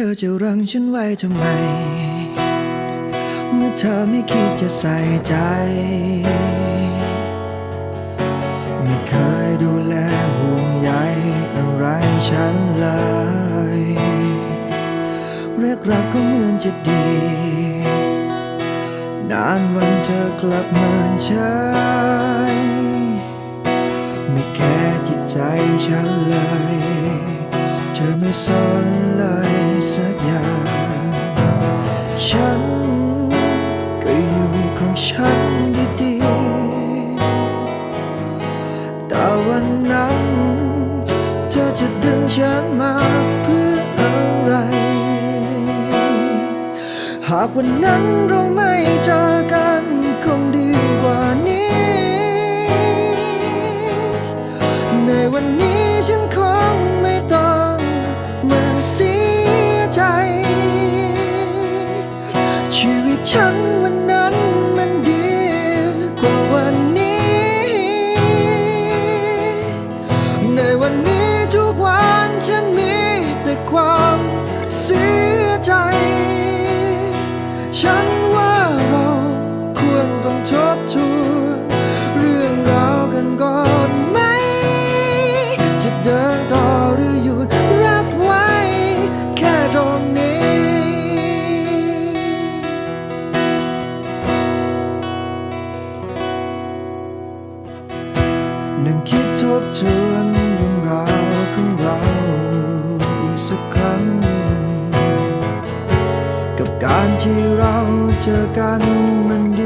ธอจะรังฉันไว้ทำไม เมื่อเธอไม่คิดจะใส่ใจ ไม่เคยดูแลห่วงใยอะไรฉันเลย เรียกรักก็เหมือนจะดี นานวันเธอกลับเมินเฉยไม่แค่จิตใจฉันเลย เธอไม่สน อย่าง ฉันก็อยู่ของฉันดีๆแต่วันนั้น เธอจะดึงฉันมาเพื่ออะไร หากวันนั้นเราไม่เจอกัน ฉันวันนั้นมันดีกว่าวันนี้ ในวันนี้ทุกวันฉันมีแต่ความเสียใจ ฉัน นั่งคิดทบทวนเรื่องราวของเราอีกสักครั้ง กับการที่เราเจอกันมันดี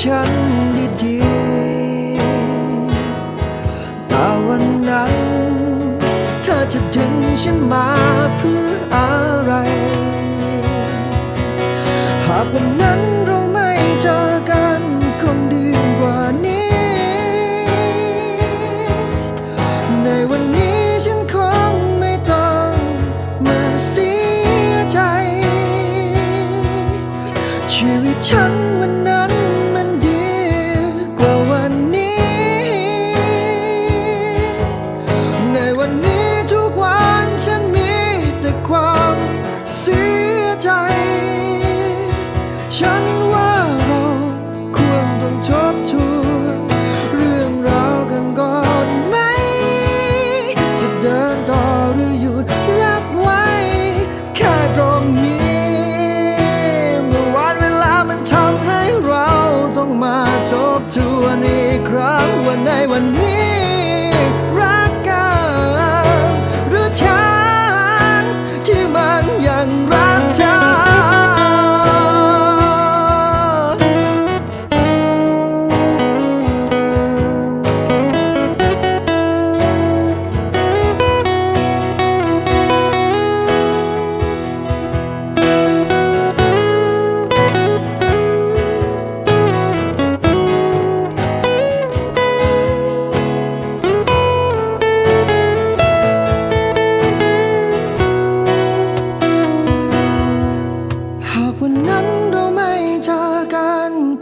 ฉันดีๆแต่วันนั้น เธอจะดึงฉันมาเพื่ออะไร หากวันนั้น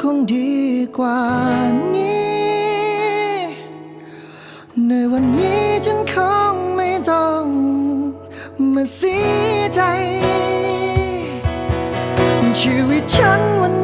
คงดีกว่านี้ ในวันนี้ฉันคงไม่ต้องมาเสียใจ ชีวิตฉันวันน